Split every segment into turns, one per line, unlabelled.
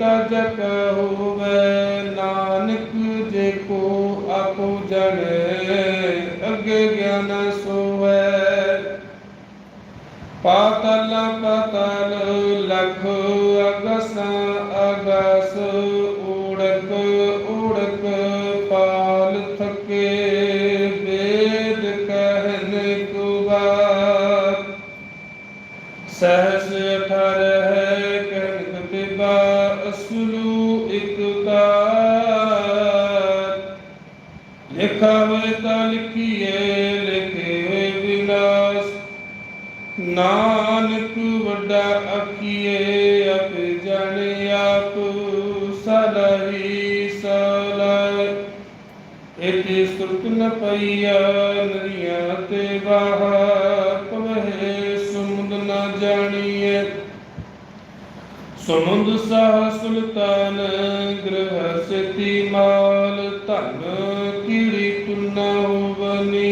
ਤਜ ਕਹੋਵੇ ਨਾਨਕ ਜੇ ਕੋ ਆਪੋ ਜਣੇ ਅੱਗੇ ਗਿਆਨ ਸੋਵੇ। ਪਾਤਲ ਪਤਲ ਲਖ ਅਗਸ ਅਗਸ ਊੜਕ ਊੜਕ ਪਾਲ ਥਕੇ, ਵੇਦ ਕਹਿਨ ਕੁਬਾਰ ਸਹਸ ਅਠਰ ਹੈ ਕਹਿਨ ਕਤਿਬਾ ਅਸਲੂ ਇਕ ਕਾਰ ਲਿਖਾ ਹੋਏ ਤਾਂ ਲਿਖੀਏ, ਲਿਖੇ ਹੋਏ ਵਿਨਾਸ਼ ਨਾਨਕ ਵੱਡਾ ਆਖੀਏ, ਆਪੇ ਜਾਣੇ ਆਪ ਸਲਹੀ ਸਲੈ ਇਤੇ ਸੁਰਤ ਨ ਪਈਆ ਨਰੀਆਂ ਤੇ ਬਾਹਰ ਸਮੁੰਦ ਸਾਹ ਸੁਲਤਾਨ ਗ੍ਰਹ ਸਤੀ ਮਾਲ ਧਨ ਕੀੜੀ ਤੁਨਾ ਹੋਵਨੀ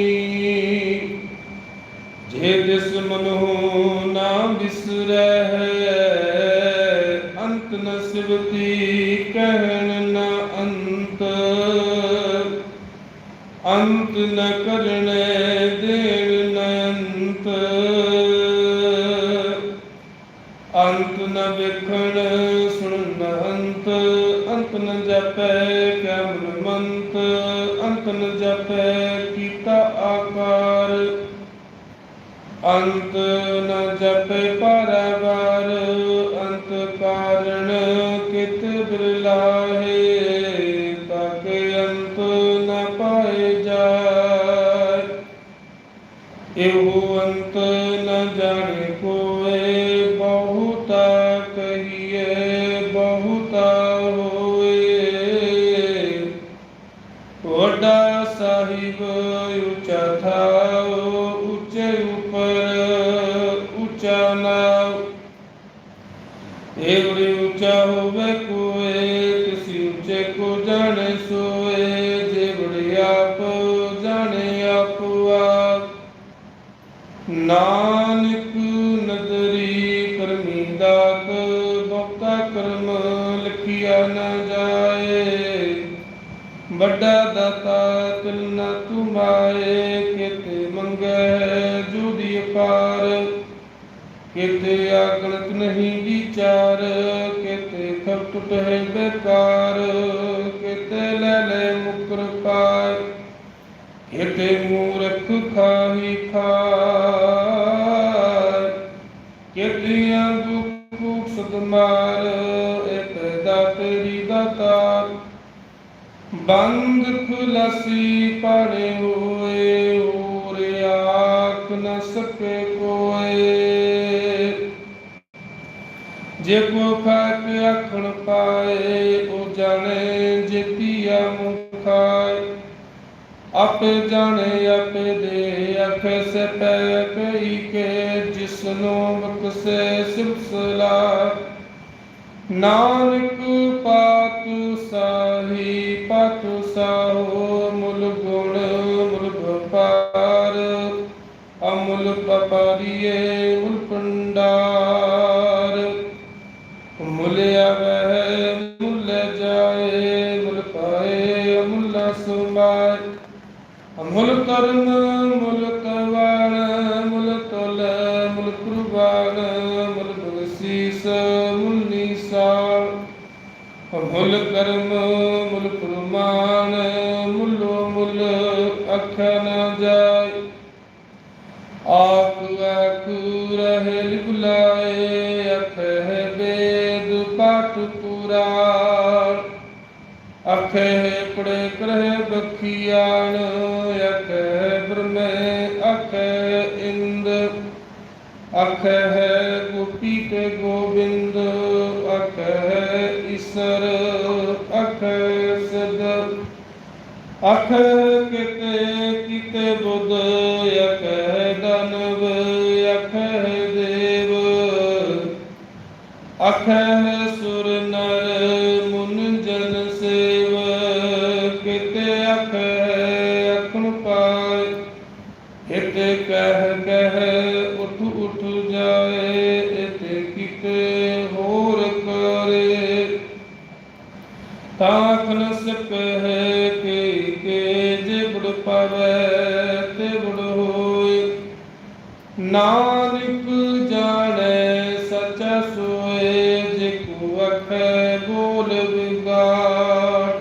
ਜੇ ਦਿਸ ਮਨੋ ਨਾ ਬਿਸਰੈ ਅੰਤ ਨ ਸਿਵਤੀ ਕਹਿਣ ਨ ਅੰਤ ਅੰਤ ਨ ਕਰਣੇ ਦੇਣ ਨ ਵੇਖਣ ਸੁਣਨ ਅੰਤ ਅੰਤ ਨ ਜਪੈ ਕਮਲ ਮੰਤ ਅੰਤ ਨ ਜਪੈ ਕੀਤਾ ਆਕਾਰ। ਅੰਤ ਨ ਜਪੈ ਪਰਵਾਰ, ਅੰਤ ਕਾਰਣ ਕਿਤ ਬਿਰਲਾਹੇ। ਕਹੀਏ ਬਹੁਤਾ ਹੋਏ। ਵੱਡਾ ਸਾਹਿਬ ਉੱਚਾ ਥਾਉ, ਉੱਚੇ ਉਪਰ ਉੱਚਾ ਨਾਉ ਇਹ ਉੱਚਾ ਹੋਵੇ ਕੋਏ ਕਿਸੇ ਉੱਚੇ ਕੋ ਜਾਣੇ ਸੋਏ। ਜੇ ਬੜੀ ਆਪ ਜਾਣੇ ਆਪ ਨਾਨਕ ਨਦਰੀ ਵੱਡਾ ਦਾਤਾ ਤਿਲ ਤੁਮਾਏ, ਕਿਤੇ ਮੰਗੈ ਜੁਦੀ ਅਪਾਰ। ਕਿਤੇ ਆਗਣਤ ਨਹੀਂ ਵਿਚਾਰ, ਕਿਤੇ ਖਬ ਹੈ ਬੇਕਾਰ। ਕਿਤੇ ਲੈ ਲੈ ਮੁਕਰ ਪਾਏ ਕਿਤੇ ਮੂਰਖ ਖਾਹੀ ਖਾਏ ਕਿਤਿਆਂ ਦੁਖ ਸੁਖ ਮਾਰ ਬੰਦ ਖੁਲਸੀ ਪੜੇ ਹੋਏ ਹੋਰ ਆਖ ਨ ਸਕੇ ਕੋਏ। ਜੇ ਕੋ ਖਾਕ ਆਖਣ ਪਾਏ, ਉਹ ਜਾਣੇ ਜੇਤੀਆ ਮੁਖਾਏ। ਆਪੇ ਜਾਣੇ, ਆਪੇ ਦੇ ਅਖ ਸੇ ਪੈ ਕਈ ਕੇ, ਜਿਸਨੋ ਬਖਸੇ ਸਿਲਸਿਲਾ ਨਾਨਕ ਅਮੁਲ ਪਪਾਰੀਏ ਮੁਲ ਪੰਡਾਰ ਮੁਲ ਆਵੈ ਮੁਲ ਜਾਏ, ਮੁਲ ਪਾਏ ਅਮੁਲ ਸੁਮਾਏ। ਅਮੁਲ ਕਰਨ ਮੁਲ ਕਵਾਣ ਮੁਲ ਤੁਲ, ਮੁਲ ਕੁਰਬਾਨ, ਮੁਲ ਬਖਸ਼ੀਸ, ਮੁਲ ਨੀਸਾਨ। ਮੁਲ ਕਰਮ, ਮੁਲ ਕੁਰਮਾਨ ਮੁਲੋ ਮੁਲ ਅਖ ਨ ਜਾਏ ਆਪ ਆਖ ਰਹੇ ਲਿਬਲਾਏ ਅਖ ਹੈ ਵੇਦ ਪਾਠ ਪੁਰਾਣ। ਅਖ ਹੈ ਪੜੇ ਕਰਹਿ ਬਖਿਆਣ, ਅਖ ਬ੍ਰਹਮੇ, ਅਖ ਇੰਦ। ਅਖ ਹੈ ਗੋਪੀ ਤੇ ਗੋਬਿੰਦ, ਅਖ ਹੈ ਈਸਰ, ਅਖ ਸਦ। ਅਖ ਕਿਤੇ ਕਿਤੇ ਬੁੱਧ ਅਖ ਸੁਰ ਨਰ ਮੁਨ ਜਨ ਸੇਵ ਕਿਤੇ ਅਖ ਅਖਣ ਪਾਏ। ਕਿਤੇ ਕਹਿ ਕਹਿ ਉਠ ਉਠ ਜਾਏ ਇਤੇ ਕਿਤੇ ਹੋਰ ਕਰੇ। ਤਾਖਨ ਸਪਹਿ ਕੇ ਕੇ ਜਿਬੜ ਪਵੈ ਤੇ ਬੜ ਹੋਏ। ਨਾਨਕ ਬੋਲ ਵਿਗਾੜ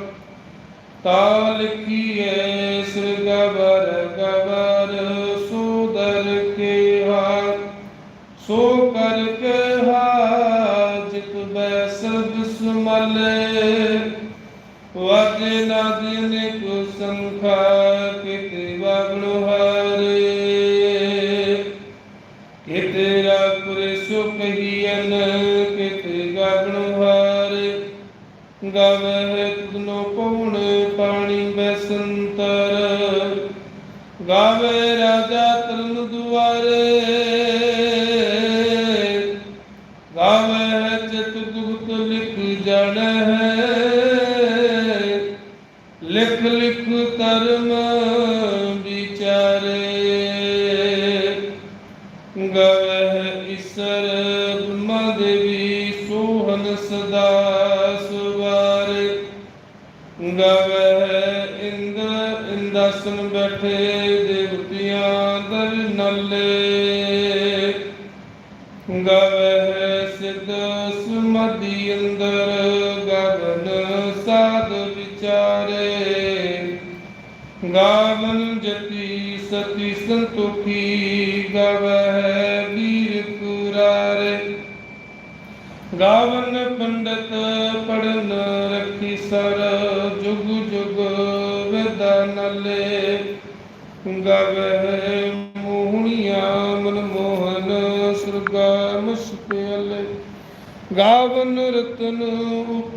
ਤਾ ਲਿਖੀਐ ਸਿਰ ਗਬਰ ਗਬਰ ਕੇ ਹਾਰ। ਸੋ ਕਰ ਕੇ ਹਾਜਤ ਬੈ ਸਦ ਸਮਲੇ ਵਜ ਨਦ ਨਿਕ ਸੰਖਾ ਕਿਤੇ ਵਗਣ ਹਰੇ। ਕਿਤੇ ਰਾਪੁਰ ਸੋ ਕਹੀਐਨ ਕਿਤੇ ਗਗਨ ਹਾਰੇ। ਗਵਹਿ ਤੁਧਨੋ ਪਉਣ ਪਾਣੀ ਬੈਸੰਤਰ। ਗਾਵੇ ਰਾਜਾ ਤਰਨ ਦੁਆਰੇ। ਗਾਵੇ ਚਿਤ ਗੁਪਤ ਲਿਖ ਜਾਣੈ। ਲਿਖ ਲਿਖ ਧਰਮ ਵਿਚਾਰੇ। ਗਵਹਿ ਈਸਰ ਬ੍ਰਹਮਾ ਦੇਵੀ ਸੋਹਨ ਸਦਾ। ਗਵਹਿ ਇੰਦ ਇੰਦਾਸਨ ਬੈਠੇ ਦੇਵਤਿਆਂ ਦਰ ਨਲੇ। ਗਵਹਿ ਸਿਧ ਸਮਧੀ ਅੰਦਰ, ਗਗਨ ਸਾਧ ਵਿਚਾਰੇ। ਗਾਵਨ ਜਤੀ ਸਤੀ ਸੰਤੋਖੀ ਗਵਹਿ ਵੀਰ ਕੁਰਾਰੇ ਗਾਵਨ ਪੰਡਤ ਪੜਨ ਰਖੀ ਸਰ ਜੁਗ ਜੁਗ ਵਿਦਾ ਨਲੇ। ਮੋਹਣੀਆਂ ਮਨ ਮੋਹਨ ਸੁਰਗਾ ਮੁਸਪਿਆਲੇ ਗਾਵਨ ਰਤਨ ਉਪ